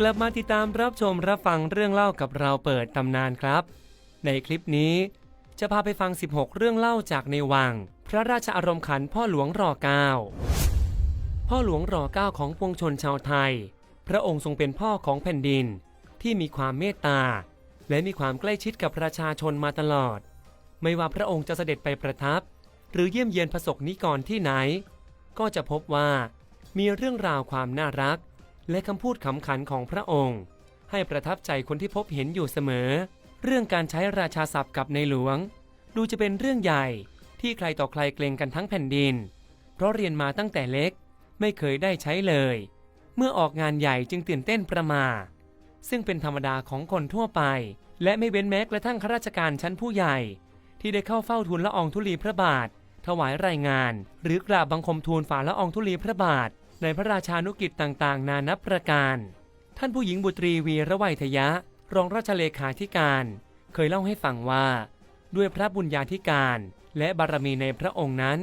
กลับมาติดตามรับชมรับฟังเรื่องเล่ากับเราเปิดตำนานครับ ในคลิปนี้ จะพาไปฟัง 16 เรื่องเล่าจากในวัง พระราชอารมณ์ขันพ่อหลวงรอเก้าพ่อหลวงรอเก้าของปวงชนชาวไทย พระองค์ทรงเป็นพ่อของแผ่นดิน ที่มีความเมตตา และมีความใกล้ชิดกับประชาชนมาตลอด ไม่ว่าพระองค์จะเสด็จไปประทับ หรือเยี่ยมเยียนพระสกนิกรที่ไหน ก็จะพบว่ามีเรื่องราวความน่ารัก และคำพูดขำขันของพระองค์ ให้ประทับใจคนที่พบเห็นอยู่เสมอ เรื่องการใช้ราชาศัพท์กับในหลวง ดูจะเป็นเรื่องใหญ่ที่ใครต่อใครเกรงกันทั้งแผ่นดิน เพราะเรียนมาตั้งแต่เล็กไม่เคยได้ใช้เลย เมื่อออกงานใหญ่จึงตื่นเต้นประมาซึ่งเป็นธรรมดาของคนทั่วไป และไม่เว้นแม้กระทั่งข้าราชการชั้นผู้ใหญ่ ที่ได้เข้าเฝ้าทูลละอองธุลีพระบาท ถวายรายงาน หรือกราบบังคมทูลฝ่าละอองธุลีพระบาท ในพระราชานุกิจต่างๆ นานับประการ ท่านผู้หญิงบุตรีวีระไวยทยะ รองราชเลขาธิการ เคยเล่าให้ฟังว่า ด้วยพระบุญญาธิการและบารมีในพระองค์นั้น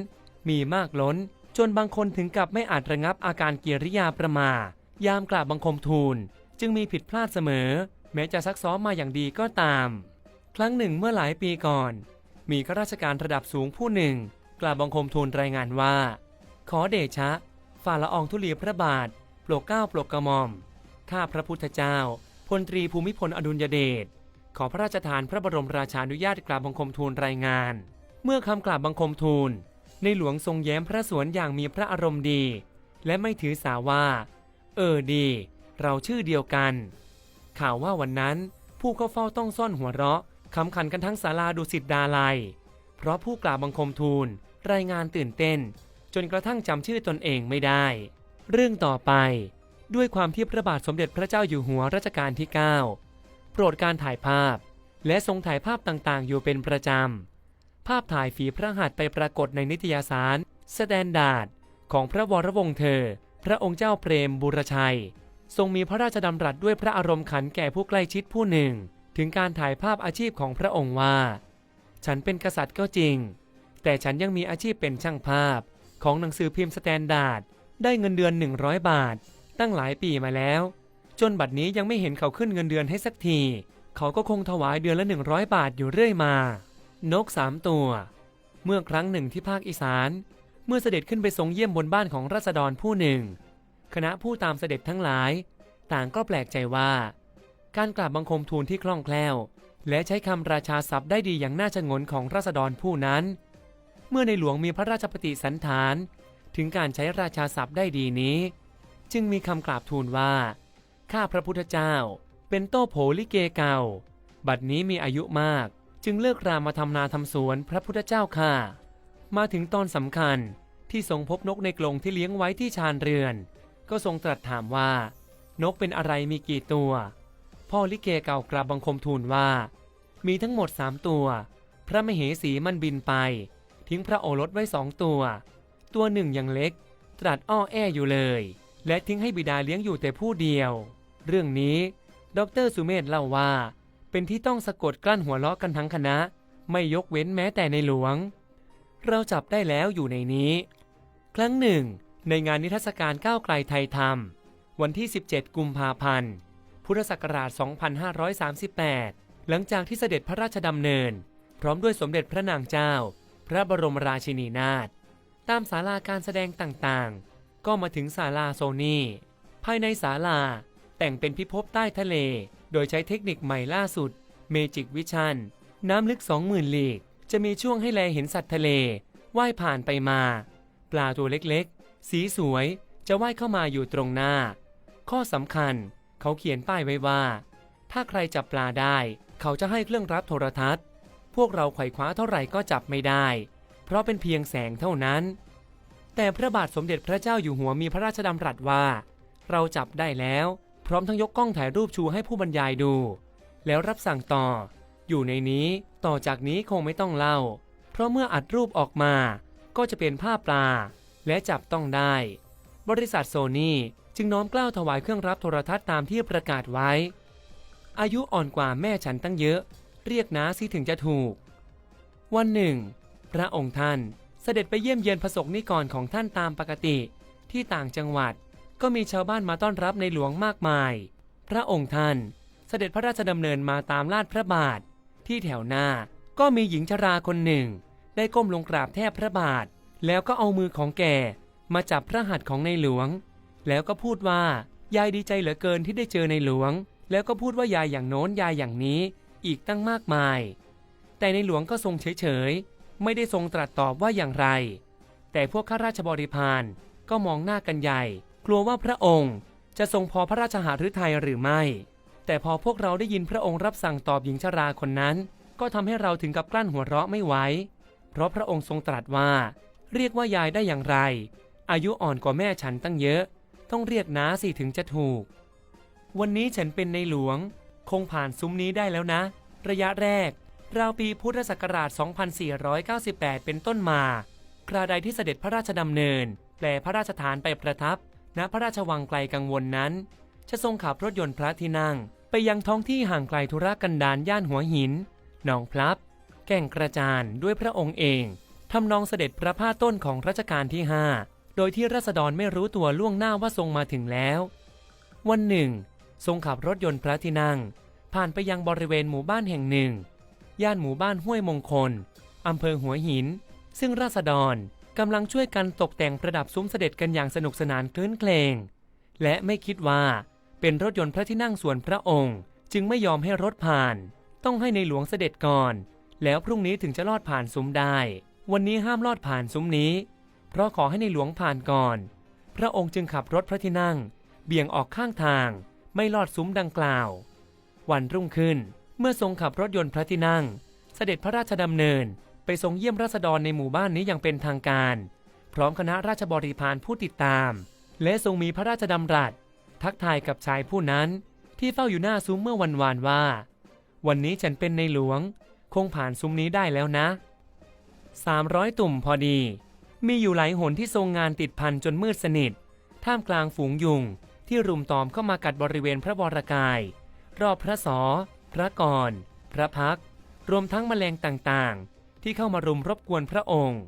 มีมากล้นจนบางคนถึงกับไม่อาจระงับอาการกิริยาประมา ยามกราบบังคมทูล จึงมีผิดพลาดเสมอ แม้จะซักซ้อมมาอย่างดีก็ตาม ครั้งหนึ่งเมื่อหลายปีก่อน มีข้าราชการระดับสูงผู้หนึ่ง กราบบังคมทูลรายงานว่า ขอเดชะ ฝ่าละอองธุลีพระบาท โปรดเกล้าโปรดกระหม่อม ข้าพระพุทธเจ้า พลตรีภูมิพลอดุลยเดช ขอพระราชทานพระบรมราชานุญาตกราบบังคมทูลรายงาน เมื่อคำกราบบังคมทูล ในหลวงทรงแย้มพระสวนอย่างมีพระอารมณ์ดี และไม่ถือสาว่า เออดี เราชื่อเดียวกัน ข่าวว่าวันนั้นผู้เข้าเฝ้าต้องซ่อนหัวเราะขำขันกันทั้งศาลาดุสิตดาลัย เพราะผู้กราบบังคมทูลรายงานตื่นเต้น จนกระทั่งจำชื่อตนเองไม่ได้ เรื่องต่อไป ด้วยความที่พระบาทสมเด็จพระเจ้าอยู่หัวรัชกาลที่ 9 โปรดการถ่ายภาพ และทรงถ่ายภาพต่างๆ อยู่เป็นประจำ ภาพถ่ายฝีพระหัตถ์ไปปรากฏในนิตยสารสแตนดาร์ดของพระวรวงศ์เธอ พระองค์เจ้าเปรมบุรชัย ทรงมีพระราชดำรัสด้วยพระอารมณ์ขันแก่ผู้ใกล้ชิดผู้หนึ่ง ถึงการถ่ายภาพอาชีพของพระองค์ว่า ฉันเป็นกษัตริย์ก็จริง แต่ฉันยังมีอาชีพเป็นช่างภาพ ของหนังสือพิมพ์สแตนดาร์ดได้เงินเดือน 100 บาท ตั้งหลายปีมาแล้ว จนบัดนี้ยังไม่เห็นเขาขึ้นเงินเดือนให้สักที เขาก็คงถวายเดือนละ 100 บาทอยู่เรื่อยมา นกสามตัว เมื่อครั้งหนึ่งที่ภาคอีสาน เมื่อเสด็จขึ้นไปทรงเยี่ยมบนบ้านของราษฎรผู้หนึ่ง คณะผู้ตามเสด็จทั้งหลาย ต่างก็แปลกใจว่า การกราบบังคมทูลที่คล่องแคล่ว และใช้คำราชาศัพท์ได้ดีอย่างน่าชงนของราษฎรผู้นั้น เมื่อในหลวงมีพระราชปฏิสันฐาน ถึงการใช้ราชาศัพท์ได้ดีนี้ จึงมีคำกราบทูลว่า ข้าพระพุทธเจ้า เป็นโต้โผลิเกเก่า บัดนี้มีอายุมาก จึงเลิกรามาทำนาทำสวนพระพุทธเจ้าค่ะ มาถึงตอนสำคัญที่ทรงพบนกในกรงที่เลี้ยงไว้ที่ชานเรือน ก็ทรงตรัสถามว่า นกเป็นอะไรมีกี่ตัว พ่อลิเกเก่ากราบบังคมทูลว่า มีทั้งหมดสามตัว พระมเหสีมันบินไป ทิ้งพระโอรสไว้สองตัว ตัวหนึ่งยังเล็ก ตรัสอ้อแออยู่เลย และทิ้งให้บิดาเลี้ยงอยู่แต่ผู้เดียว เรื่องนี้ ดรสุเมธเล่าว่า เป็นที่ต้องสะกดกลั้นหัวเราะกันทั้งคณะ ไม่ยกเว้นแม้แต่ในหลวง เราจับได้แล้วอยู่ในนี้ ครั้งหนึ่ง ในงานนิทรรศการก้าวไกลไทยธรรม วันที่ 17 กุมภาพันธ์ พุทธศักราช 2538 หลังจากที่เสด็จพระราชดำเนิน พร้อมด้วยสมเด็จพระนางเจ้า พระบรมราชินีนาถตามศาลาการแสดงต่างๆ ก็มาถึงศาลาโซนี่ ภายในศาลาแต่งเป็นพิภพใต้ทะเล โดยใช้เทคนิคใหม่ล่าสุด เมจิกวิชันน้ำลึก 20,000ลีก จะมีช่วงให้แลเห็นสัตว์ทะเลว่ายผ่านไปมา ปลาตัวเล็กๆ สีสวยจะว่ายเข้ามาอยู่ตรงหน้า ข้อสำคัญเขาเขียนป้ายไว้ว่า ถ้าใครจับปลาได้ เขาจะให้เครื่องรับโทรทัศน์ พวกเราไขว่คว้าเท่าไหร่ก็จับไม่ได้ เพราะเป็นเพียงแสงเท่านั้น แต่พระบาทสมเด็จพระเจ้าอยู่หัวมีพระราชดำรัสว่า เราจับได้แล้ว พร้อมทั้งยกกล้องถ่ายรูปชูให้ผู้บรรยายดู แล้วรับสั่งต่อ อยู่ในนี้ต่อจากนี้คงไม่ต้องเล่า เพราะเมื่ออัดรูปออกมา ก็จะเป็นภาพปลา และจับต้องได้ บริษัทโซนี่จึงน้อมกล้าวถวายเครื่องรับโทรทัศน์ตามที่ประกาศไว้ อายุอ่อนกว่าแม่ฉันตั้งเยอะ เรียกน้าสิถึงจะถูก วันหนึ่ง พระองค์ท่านเสด็จไปเยี่ยมเยียนพระสงฆ์นิกรของท่านตามปกติที่ต่างจังหวัดก็มีชาวบ้านมาต้อนรับในหลวงมากมายพพระองค์ท่านเสด็จพระราชดำเนินมาตามลาดพระบาท ที่แถวหน้าก็มีหญิงชราคนหนึ่ง ได้ก้มลงกราบแทบพระบาท แล้วก็เอามือของแกมาจับพระหัตถ์ของในหลวง แล้วก็พูดว่ายายดีใจเหลือเกินที่ได้เจอในหลวง แล้วก็พูดว่ายายอย่างโน้นยายอย่างนี้ อีกตั้งมากมาย แต่ในหลวงก็ทรงเฉยๆ ไม่ได้ทรงตรัสตอบว่าอย่างไร แต่พวกข้าราชบริพารก็มองหน้ากันใหญ่ กลัวว่าพระองค์จะทรงพอพระราชหฤทัยหรือไม่ แต่พอพวกเราได้ยินพระองค์รับสั่งตอบหญิงชราคนนั้น ก็ทำให้เราถึงกับกลั้นหัวเราะไม่ไหว เพราะพระองค์ทรงตรัสว่า เรียกว่ายายได้อย่างไร อายุอ่อนกว่าแม่ฉันตั้งเยอะ ต้องเรียกน้าสิถึงจะถูก วันนี้ฉันเป็นในหลวง งผ่านซุ้มนี้ได้แล้วนะ ระยะแรก ราวปีพุทธศักราช 2498 เป็นต้นมาคราใดที่เสด็จพระราชดำเนิน แปลพระราชฐานไปประทับ ณพระราชวังไกลกังวลนั้น จะทรงขับรถยนต์พระที่นั่ง ไปยังท้องที่ห่างไกลธุรกันดารย่านหัวหิน หนองพลับ แก่งกระจานด้วยพระองค์เองทำนองเสด็จพระพาต้นของรัชกาลที่ 5 โดยที่รัษฎรไม่รู้ตัวล่วงหน้าว่าทรงมาถึงแล้ว วันหนึ่ง ทรงขับรถยนต์พระที่นั่ง ผ่านไปยังบริเวณหมู่บ้านแห่งหนึ่ง ย่านหมู่บ้านห้วยมงคล อำเภอหัวหิน ซึ่งราษฎรกำลังช่วยกันตกแต่งประดับซุ้มเสด็จกันอย่างสนุกสนานคลื้นเคลง และไม่คิดว่าเป็นรถยนต์พระที่นั่งส่วนพระองค์ จึงไม่ยอมให้รถผ่าน ต้องให้ในหลวงเสด็จก่อน แล้วพรุ่งนี้ถึงจะลอดผ่านซุ้มได้ วันนี้ห้ามลอดผ่านซุ้มนี้ เพราะขอให้ในหลวงผ่านก่อน พระองค์จึงขับรถพระที่นั่ง เบี่ยงออกข้างทาง ไม่ลอดซุ้มดังกล่าว วันรุ่งขึ้น เมื่อทรงขับรถยนต์พระที่นั่ง เสด็จพระราชดำเนิน ไปทรงเยี่ยมราษฎรในหมู่บ้านนี้อย่างเป็นทางการ พร้อมคณะราชบริพารผู้ติดตาม และทรงมีพระราชดำรัส ทักทายกับชายผู้นั้น ที่เฝ้าอยู่หน้าซุ้มเมื่อวันวานว่า วันนี้ฉันเป็นในหลวง คงผ่านซุ้มนี้ได้แล้วนะ 300 ตุ่มพอดี มีอยู่หลายหนที่ทรงงานติดพันจนมืดสนิท ท่ามกลางฝูงยุงที่รุมตอมเข้ามากัดบริเวณพระวรกาย รอบพระสอ พระกร พระพัก รวมทั้งแมลงต่างๆ ที่เข้ามารุมรบกวนพระองค์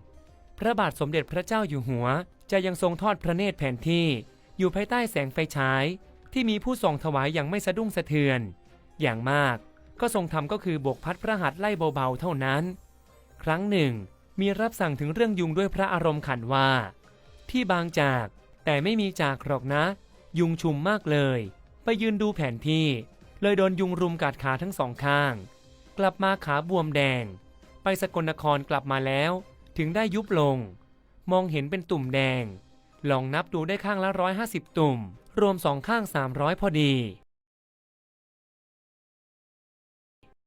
พระบาทสมเด็จพระเจ้าอยู่หัว จะยังทรงทอดพระเนตรแผนที่อยู่ภายใต้แสงไฟฉายที่มีผู้ส่องถวายอย่างไม่สะดุ้งสะเทือน อย่างมากก็ทรงทำก็คือโบกพัดพระหัตถ์ไล่เบาๆเท่านั้น ครั้งหนึ่ง มีรับสั่งถึงเรื่องยุงด้วยพระอารมณ์ขันว่า ที่บางจากแต่ไม่มีจากหรอกนะ ยุงชุมมากเลย ไปยืนดูแผนที่ เลยโดนยุงรุมกัดขาทั้งสองข้าง กลับมาขาบวมแดง ไปสกลนครกลับมาแล้ว ถึงได้ยุบลง มองเห็นเป็นตุ่มแดง ลองนับดูได้ข้างละร้อยห้าสิบตุ่ม รวมสองข้างสามร้อยพอดี